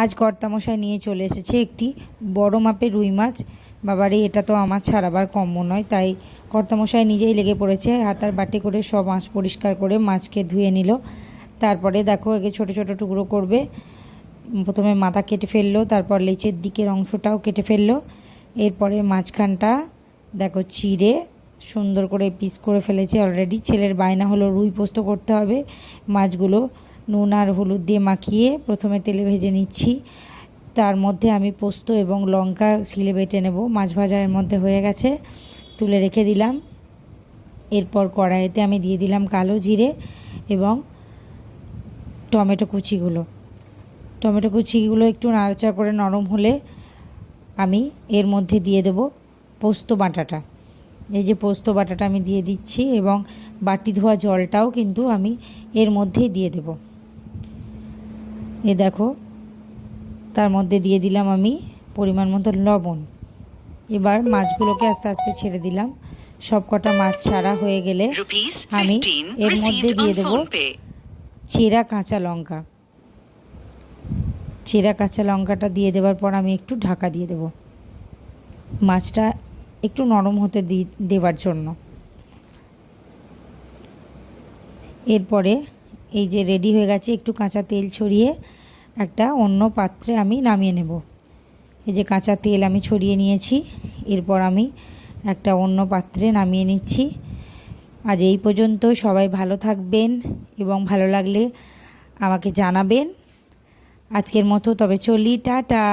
আজ কর্তামশাই নিয়ে চলে এসেছে একটি বড় মাপের রুই মাছ। বাবারে, এটা তো আমার ছাড়াবার কম্য নয়। তাই কর্তামশাই নিজেই লেগে পড়েছে, হাতার বাটি করে সব মাছ পরিষ্কার করে মাছকে ধুয়ে নিল। তারপরে দেখো, একে ছোট ছোট টুকরো করবে। প্রথমে মাথা কেটে ফেলল, তারপর লেচের দিকের অংশটাও কেটে ফেলল। এরপরে মাঝখানটা দেখো, চিড়ে সুন্দর করে পিস করে ফেলেছে অলরেডি ছেলের বায়না হলো রুই পোস্ত করতে হবে মাছগুলো। নুন আর হলুদ দিয়ে মাখিয়ে প্রথমে তেলে ভেজে নিচ্ছি। তার মধ্যে আমি পোস্ত এবং লঙ্কা ছিলে বেটে নেব। মাছ ভাজা এর মধ্যে হয়ে গেছে, তুলে রেখে দিলাম। এরপর কড়াইতে আমি দিয়ে দিলাম কালো জিরে এবং টমেটো কুচিগুলো। টমেটো কুচিগুলো একটু নাড়াচাড়া করে নরম হলে আমি এর মধ্যে দিয়ে দেব পোস্ত বাটাটা। এই যে পোস্ত বাটাটা আমি দিয়ে দিচ্ছি এবং বাটি ধোয়া জলটাও কিন্তু আমি এর মধ্যেই দিয়ে দেব। এ দেখো তার মধ্যে দিয়ে দিলাম আমি পরিমাণ মতো লবণ। এবার মাছগুলোকে আস্তে আস্তে ছেড়ে দিলাম। সব কটা মাছ ছাড়া হয়ে গেলে আমি 15 এর মধ্যে দিয়ে দেবো. চেরা কাঁচা লঙ্কা। চেরা কাঁচা লঙ্কাটা দিয়ে দেওয়ার পর আমি একটু ঢাকা দিয়ে দেব। মাছটা একটু নরম হতে দি- দেওয়ার জন্য। এরপরে এই যে রেডি হয়ে গেছে, একটু কাঁচা তেল ছড়িয়ে একটা অন্য পাত্রে আমি নামিয়ে নেব। এই যে কাঁচা তেল আমি ছড়িয়ে নিয়েছি, এরপর আমি একটা অন্য পাত্রে নামিয়ে নিচ্ছি। আজ এই পর্যন্ত সবাই ভালো থাকবেন এবং ভালো লাগলে আমাকে জানাবেন। আজকের মতো তবে চলি, টাটা।